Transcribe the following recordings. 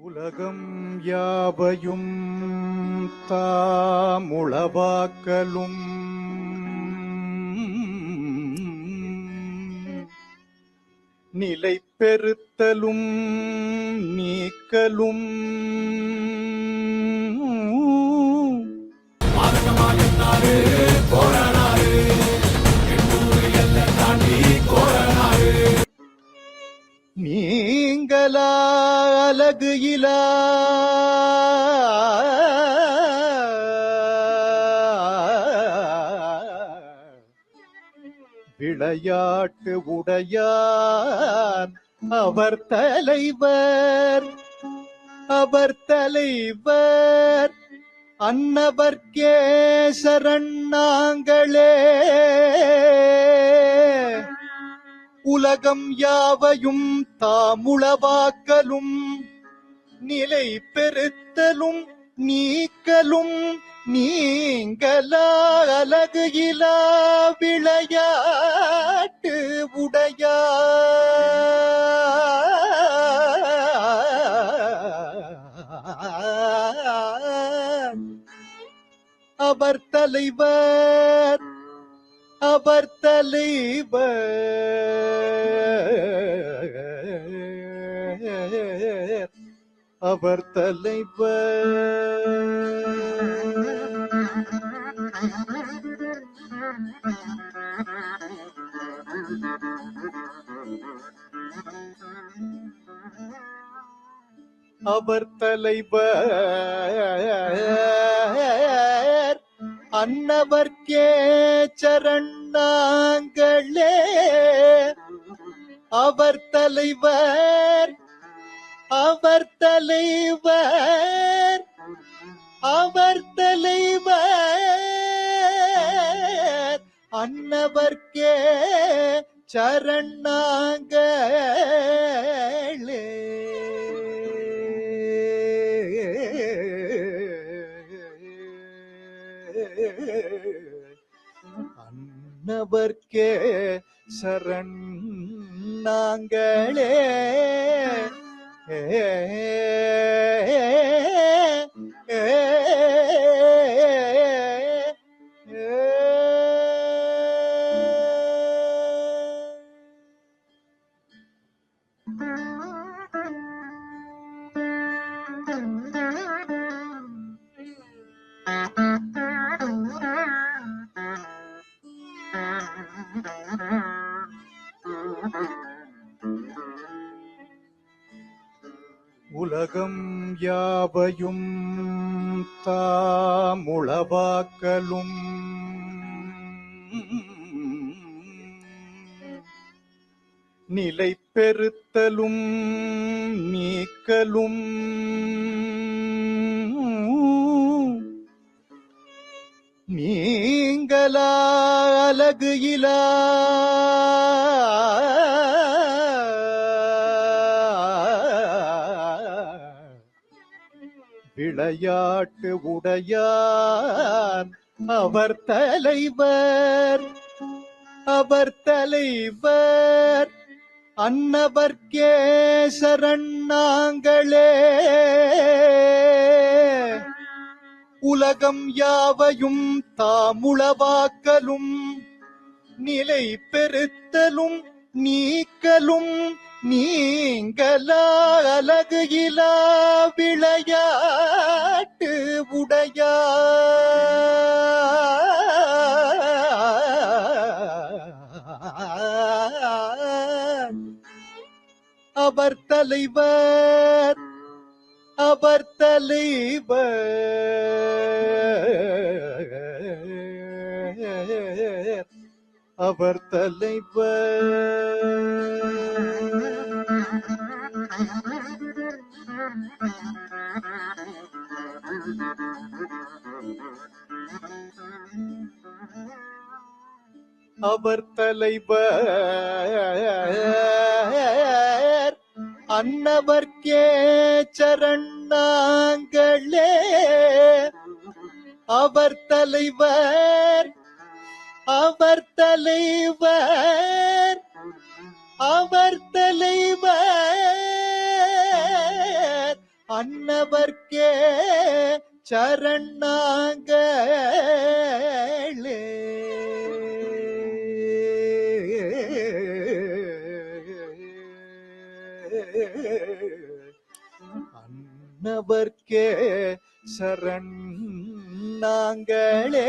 உலகம் யாவையும் தாமுளவாக்கலும். நிலை பெருத்தலும் நீக்கலும். நீ நீங்களா அலகு இலா. விளையாட்டு உடையார் அவர் தலைவர். அவர் தலைவர். அன்னவர்க்கே சரண் நாங்களே. உலகம் யாவையும் தாமுளவாக்கலும் நிலை பெருத்தலும் நீக்கலும் நீங்களா அழகு இலா விளையாட்டு உடையார். அவர் தலைவர் அவர் தலைவர். அவர் தலைவர். அவர் தலைவர். அன்னவர்க்கே சரணாங்களே. அவர் தலைவர். அவர் தலைவர் அவர் தலைவர். அன்னவர்க்கே சரணாங்களே அன்னவர்க்கே சரண் நாங்களே உலகம் யாவையும் தாமுளவாக்கலும் நிலை பெருத்தலும் நீக்கலும். நீங்களா அழகு இலா விளையாட்டு உடையார் அவர் தலைவர் அவர் தலைவர். அன்னவர்க்கே சரணாங்களே உலகம் யாவையும் தாமுளவாக்கலும் நிலை பெருத்தலும் நீக்கலும் நீங்களா அழகு இலா விளையாட்டு உடையா அவர் தலைவர் அவர் தலைவர். அவர் தலைவர். அவர் தலைவர். அன்னவர்க்கே சரணாங்களே. அவர் தலைவர். அவர் தலைவர் அவர் தலைவர். அன்னவர்க்கே சரணாங்களே அன்னவர்க்கே சரண் நாங்களே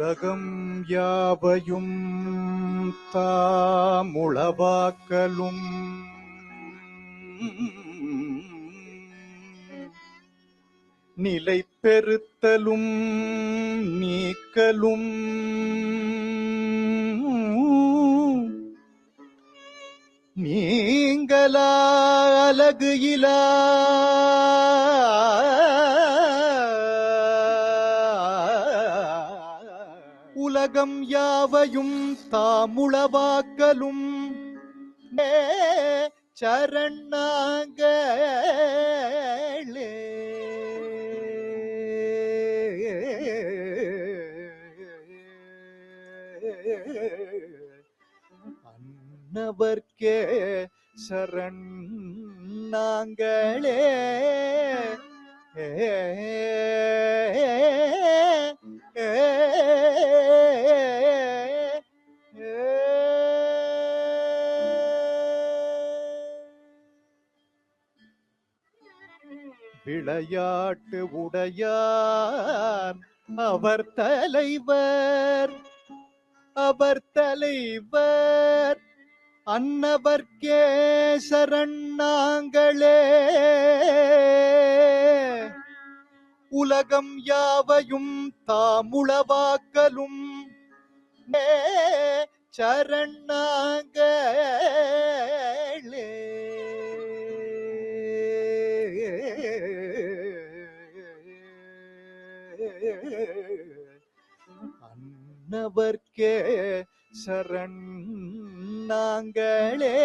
உலகம் யாவையும் தாமுளவாக்கலும். நிலை பெருத்தலும் நீக்கலும். நீங்களா அலகு இலா உலகம் யாவையும் தாமுளவாக்கலும்? சரணாங்களே அன்னவர்க்கே சரண் நாங்களே விளையாட்டு உடையார். அவர் தலைவர் அவர் தலைவர். அன்னவர்க்கே சரணாங்களே உலகம் யாவையும் தாமுளவாக்கலும். மே சரணாங்களே ஆண்டவர்க்கே சரண் நாங்களே.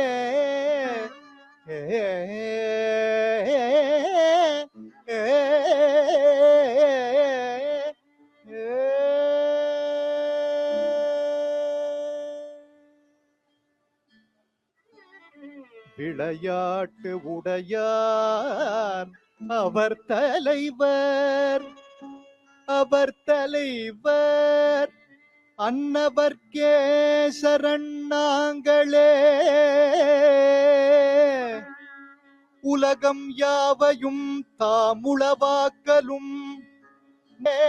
விளையாட்டு உடையார் அவர் தலைவர் அவர் தலைவர். அன்னவர்க்கே சரணாங்களே உலகம் யாவையும் தாமுளவாக்கலும். மே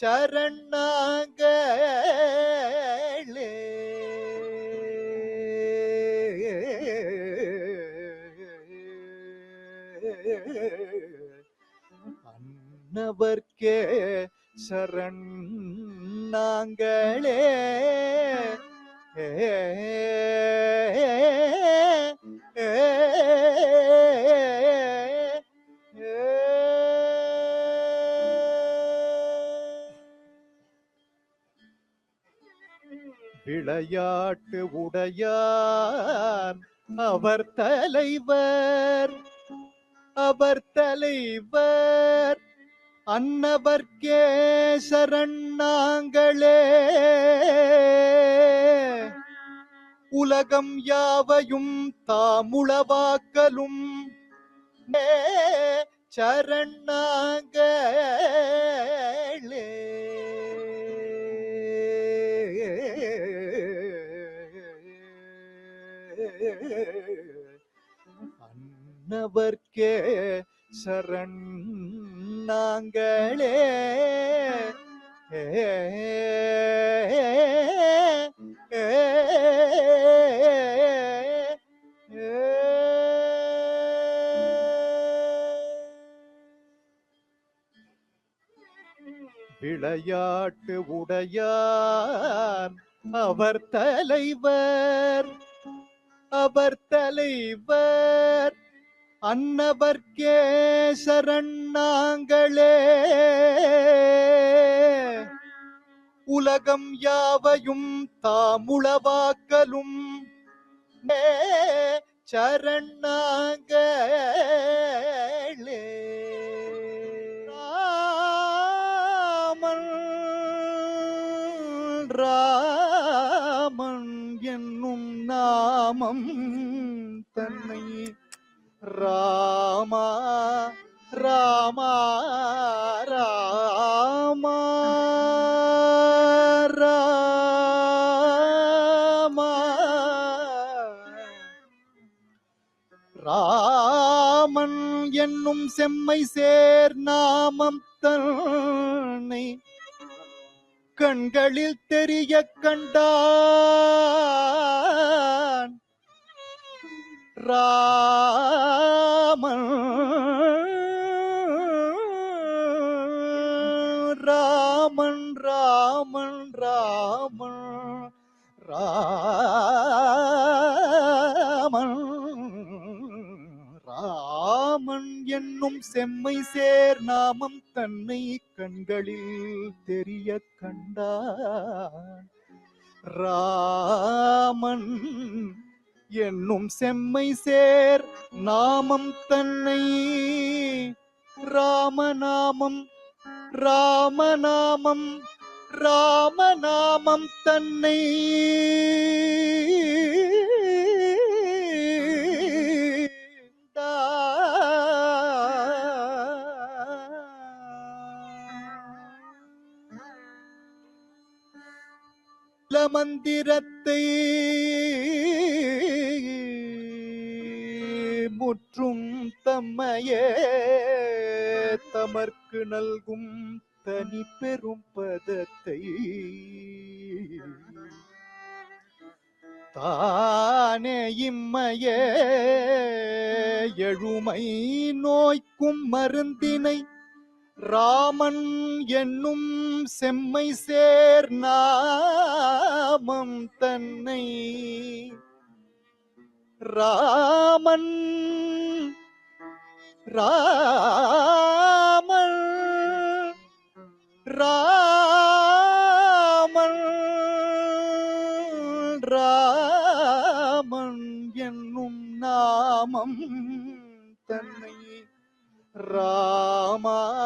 சரணாங்களே. அன்னவர்க்கே சரண்ணாங்களே விளையாட்டு உடையார் அவர் தலைவர் அவர் தலைவர். அன்னவர்க்கே சரணாங்களே உலகம் யாவையும் தாமுளவாக்கலும். மே சரணாங்களே அன்னவர்க்கே சரண் நாங்களே விளையாட்டு உடையார் அவர் தலைவர் அவர் தலைவர் அன்னவர்க்கே சரணாங்களே உலகம் யாவையும் தாமுளவாக்கலும். சரணாங்களே ராமன் ராமன் என்னும் நாமம் தன்னை ராமா ராமா ராமா ராமா. ராமன் என்னும் செம்மை சேர் நாமம் தன்னை கண்களில் தெரிய கண்டான். ரா செம்மை சேர் நாமம் தன்னை கண்களில் தெரிய கண்டான் ராமன் என்னும் செம்மை சேர் நாமம் தன்னை ராமநாமம் ராமநாமம் ராமநாமம் தன்னை மந்திரத்தை முற்றும் தம்மையே தமர்க்கு நல்கும் தனி பெரும் பதத்தை தானே இம்மையே எழுமை நோய்க்கும் மருந்தினை ராமன் என்னும் செம்மை சேர் நாமம் தன்னை. ராமன் ராமன் ராமன் ராமன் என்னும் நாமம் தன்னை. ராமா ராமா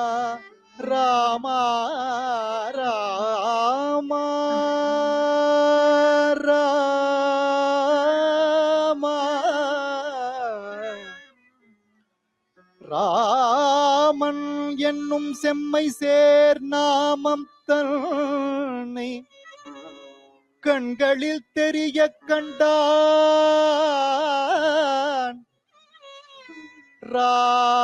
ராமன் என்னும் செம்மை சேர் நாமம் தன்னை கண்களில் தெரிய கண்டான். ராமன்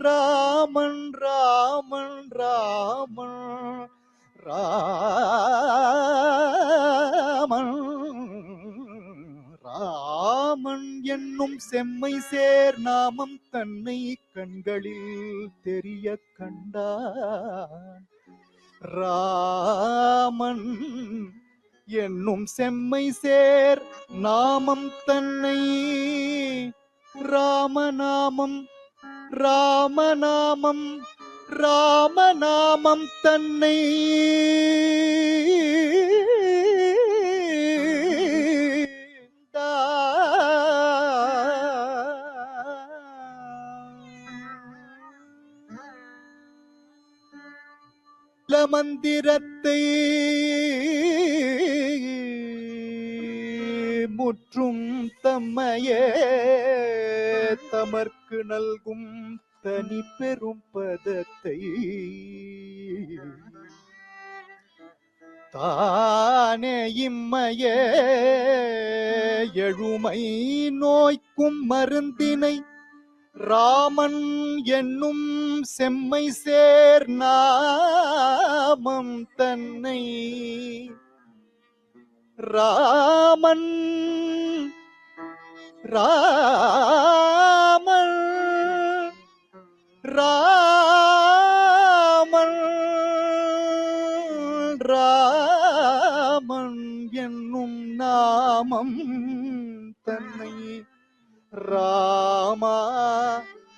ராமன் ராமன் ராமன் ராமன். என்னும் செம்மை சேர் நாமம் தன்னை கண்களில் தெரிய கண்டான். ராமன் என்னும் செம்மை சேர் நாமம் தன்னை ராமநாமம் ராமநாமம் ராமநாமம் தன்னை மந்திரத்தை முற்றும் தம்மையே தமர்க்கு நல்கும் தனி பெரும் பதத்தை தானே இம்மையே எழுமை நோய்க்கும் மருந்தினை ராமன் என்னும் செம்மை சேர் நாமம் தன்னை. ராமன் ராமன் ராமன் ராமன் என்னும் நாமம் தன்னை. ராமா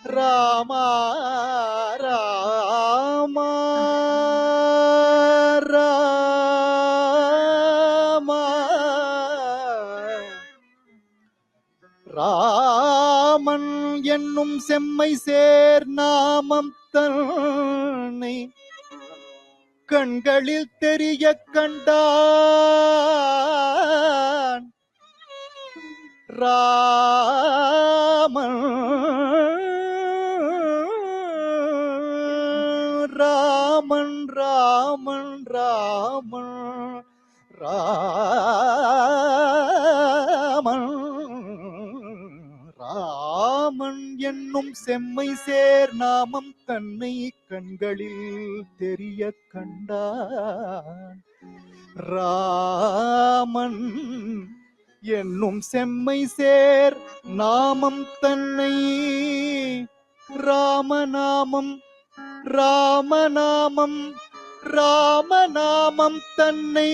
ராமா ராமா ராமா. ராமன் என்னும் செம்மை சேர் நாமம் தன்னை கண்களில் தெரிய கண்டான். ரா ராமன் ராமன் ராமன். ராமன் ராமன் என்னும் செம்மை சேர் நாமம் தன்னை கண்களில் தெரிய கண்டான். ராமன் என்னும் செம்மை சேர் நாமம் தன்னை ராமநாமம் ராமநாமம் ராமநாமம் தன்னை.